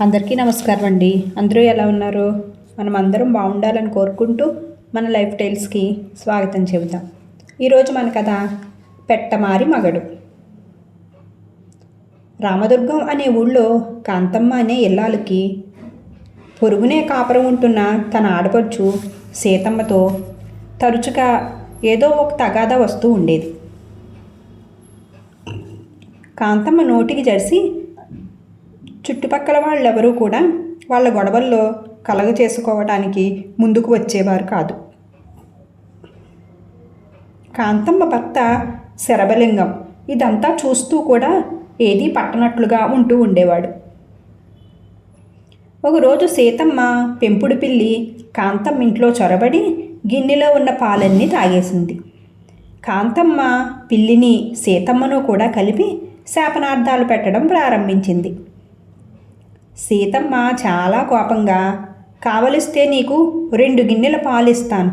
అందరికీ నమస్కారం అండి. అందరూ ఎలా ఉన్నారు? మనం అందరం బాగుండాలని కోరుకుంటూ మన లైఫ్ టైల్స్కి స్వాగతం చెబుతాం ఈరోజు మన కథ పెట్టమారి మగడు. రామదుర్గం అనే ఊళ్ళో కాంతమ్మ అనే ఇల్లాలకి పొరుగునే కాపురం ఉంటున్న తన ఆడపడుచు సీతమ్మతో తరచుగా ఏదో ఒక తగాదా వస్తూ ఉండేది. కాంతమ్మ నోటికి జడిసి చుట్టుపక్కల వాళ్ళెవరూ కూడా వాళ్ళ గొడవల్లో కలగ చేసుకోవడానికి ముందుకు వచ్చేవారు కాదు. కాంతమ్మ భర్త శరభలింగం ఇదంతా చూస్తూ కూడా ఏదీ పట్టనట్లుగా ఉంటూ ఉండేవాడు. ఒకరోజు సీతమ్మ పెంపుడు పిల్లి కాంతమ్మ ఇంట్లో చొరబడి గిన్నెలో ఉన్న పాలన్నీ తాగేసింది. కాంతమ్మ పిల్లిని సీతమ్మను కూడా కలిపి శాపనార్థాలు పెట్టడం ప్రారంభించింది. సీతమ్మ చాలా కోపంగా కావలిస్తే నీకు రెండు గిన్నెల పాలిస్తాను.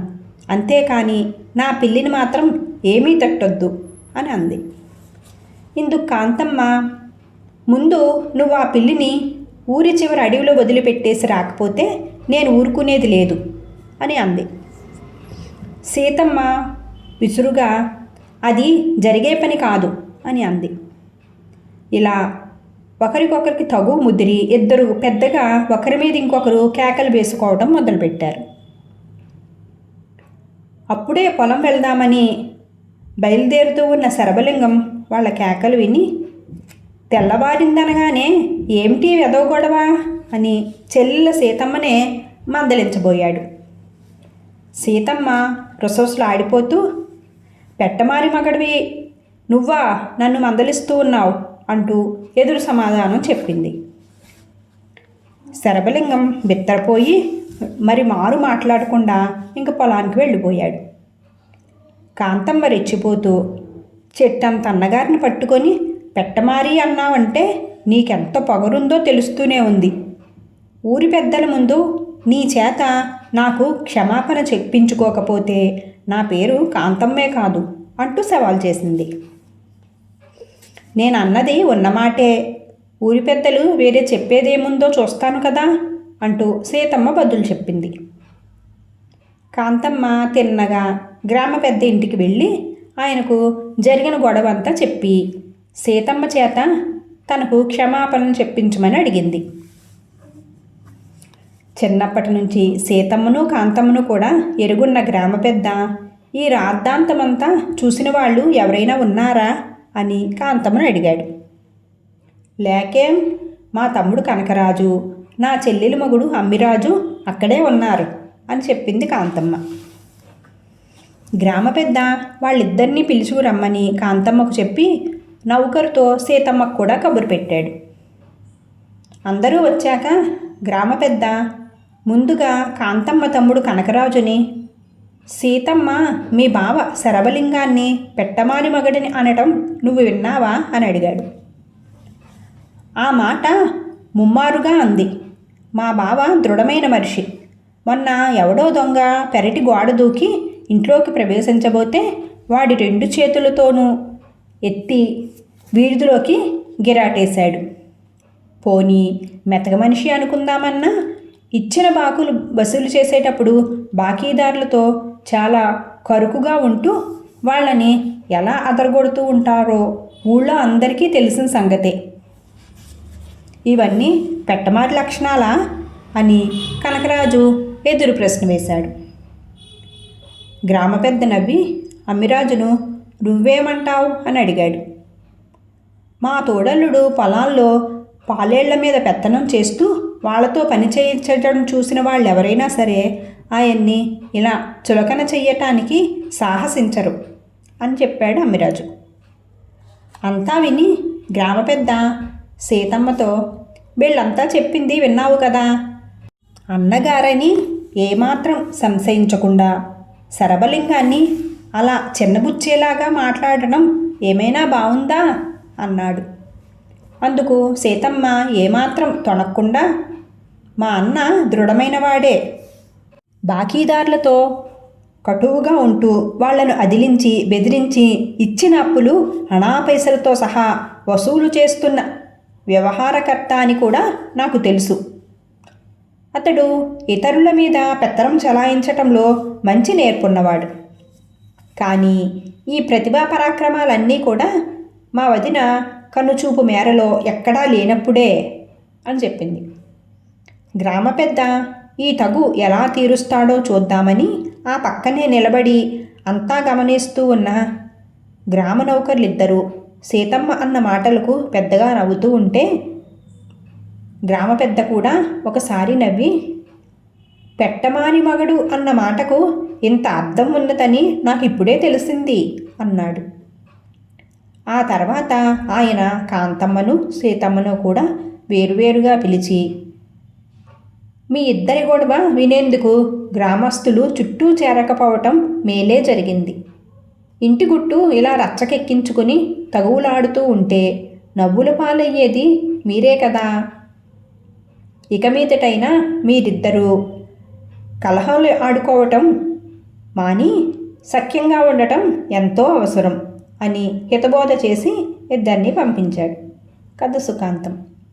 అంతేకాని నా పిల్లిని మాత్రం ఏమీ తట్టొద్దు అని అంది. ఇందుకు కాంతమ్మ ముందు నువ్వు ఆ పిల్లిని ఊరి చివరి అడవిలో వదిలిపెట్టేసి రాకపోతే నేను ఊరుకునేది లేదు అని అంది. సీతమ్మ విసురుగా అది జరిగే పని కాదు అని అంది. ఇలా ఒకరికొకరికి తగు ముదిరి ఇద్దరు పెద్దగా ఒకరి మీద ఇంకొకరు కేకలు వేసుకోవడం మొదలుపెట్టారు. అప్పుడే పొలం వెళ్దామని బయలుదేరుతూ ఉన్న శరభలింగం వాళ్ళ కేకలు విని తెల్లవారిందనగానే ఏమిటి వెదవ అని చెల్లెల సీతమ్మనే మందలించబోయాడు. సీతమ్మ రుసరుసలు ఆడిపోతూ పెట్టమారి మగడివి నువ్వా నన్ను మందలిస్తూ ఉన్నావు? అంటూ ఎదురు సమాధానం చెప్పింది. శరభలింగం బిత్తరపోయి మరి మారు మాట్లాడకుండా ఇంక పొలానికి వెళ్ళిపోయాడు. కాంతమ్మ రెచ్చిపోతూ చెట్టంత అన్నగారిని పట్టుకొని పెట్టమారి అన్నావంటే నీకెంత పొగరుందో తెలుస్తూనే ఉంది. ఊరి పెద్దల ముందు నీ చేత నాకు క్షమాపణ చెప్పించుకోకపోతే నా పేరు కాంతమ్మే కాదు అంటూ సవాల్ చేసింది. నేను అన్నది ఉన్నమాటే. ఊరి పెద్దలు వేరే చెప్పేదేముందో చూస్తాను కదా అంటూ సీతమ్మ బదులు చెప్పింది. కాంతమ్మ తిన్నగా గ్రామ పెద్ద ఇంటికి వెళ్ళి ఆయనకు జరిగిన గొడవ అంతా చెప్పి సీతమ్మ చేత తనకు క్షమాపణ చెప్పించమని అడిగింది. చిన్నప్పటి నుంచి సీతమ్మను కాంతమ్మను కూడా ఎరుగున్న గ్రామ పెద్ద ఈ రాద్ధాంతమంతా చూసిన వాళ్ళు ఎవరైనా ఉన్నారా? అని కాంతమ్మను అడిగాడు. లేకేం? మా తమ్ముడు కనకరాజు నా చెల్లెలి మగుడు అమ్మిరాజు అక్కడే ఉన్నారు అని చెప్పింది కాంతమ్మ. గ్రామ పెద్ద వాళ్ళిద్దరినీ పిలుచుకురమ్మని కాంతమ్మకు చెప్పి నౌకరుతో సీతమ్మకు కూడా కబురు పెట్టాడు. అందరూ వచ్చాక గ్రామ పెద్ద ముందుగా కాంతమ్మ తమ్ముడు కనకరాజుని సీతమ్మ మీ బావ శరభలింగాన్ని పెట్టమాని మగడిని అనటం నువ్వు విన్నావా? అని అడిగాడు. ఆ మాట ముమ్మారుగా అంది. మా బావ దృఢమైన మనిషి. మొన్న ఎవడో దొంగ పెరటి గోడ దూకి ఇంట్లోకి ప్రవేశించబోతే వాడి రెండు చేతులతోనూ ఎత్తి వీధిలోకి గిరాటేశాడు. పోనీ మెతక మనిషి అనుకుందామన్నా ఇచ్చిన బాకులు వసూలు చేసేటప్పుడు బాకీదారులతో చాలా కరుకుగా ఉంటూ వాళ్ళని ఎలా అదరగొడుతూ ఉంటారో ఊళ్ళో అందరికీ తెలిసిన సంగతే. ఇవన్నీ పెట్టమారి లక్షణాలా? అని కనకరాజు ఎదురు ప్రశ్న వేశాడు. గ్రామ పెద్ద నవ్వి అమ్మిరాజును నువ్వేమంటావు? అని అడిగాడు. మా తోడల్లుడు పొలాల్లో పాలేళ్ళ మీద పెత్తనం చేస్తూ వాళ్ళతో పని చేయించడం చూసిన వాళ్ళు ఎవరైనా సరే ఆయన్ని ఇలా చులకన చెయ్యటానికి సాహసించరు అని చెప్పాడు అమ్మిరాజు. అంతా విని గ్రామ పెద్ద సీతమ్మతో వీళ్ళంతా చెప్పింది విన్నావు కదా. అన్నగారని ఏమాత్రం సంశయించకుండా శరభలింగాన్ని అలా చిన్నబుచ్చేలాగా మాట్లాడడం ఏమైనా బాగుందా అన్నాడు. అందుకు సీతమ్మ ఏమాత్రం తొణక్కుండా మా అన్న దృఢమైనవాడే. బాకీదారులతో కటువుగా ఉంటూ వాళ్ళను అదిలించి బెదిరించి ఇచ్చిన అప్పులు అణా పైసలతో సహా వసూలు చేస్తున్న వ్యవహారకర్త అని కూడా నాకు తెలుసు. అతడు ఇతరుల మీద పెత్తనం చలాయించటంలో మంచి నేర్పున్నవాడు. కానీ ఈ ప్రతిభా పరాక్రమాలన్నీ కూడా మా వదిన కన్నుచూపు మేరలో ఎక్కడా లేనప్పుడే అని చెప్పింది. గ్రామ పెద్ద ఈ తగు ఎలా తీరుస్తాడో చూద్దామని ఆ పక్కనే నిలబడి అంతా గమనిస్తూ ఉన్న గ్రామ నౌకర్లిద్దరూ సీతమ్మ అన్న మాటలకు పెద్దగా నవ్వుతూ ఉంటే గ్రామ పెద్ద కూడా ఒకసారి నవ్వి పెట్టమాని మగడు అన్న మాటకు ఇంత అర్థం ఉన్నదని నాకు ఇప్పుడే తెలిసింది అన్నాడు. ఆ తర్వాత ఆయన కాంతమ్మను సీతమ్మను కూడా వేరువేరుగా పిలిచి మీ ఇద్దరి గొడవ వినేందుకు గ్రామస్తులు చుట్టూ చేరకపోవటం మేలే జరిగింది. ఇంటి గుట్టు ఇలా రచ్చకెక్కించుకుని తగువులాడుతూ ఉంటే నవ్వుల పాలయ్యేది మీరే కదా. ఇక మీదటైనా మీరిద్దరూ కలహాలు ఆడుకోవటం మాని సఖ్యంగా ఉండటం ఎంతో అవసరం అని హితబోధ చేసి ఇద్దరిని పంపించాడు. కథ సుఖాంతం.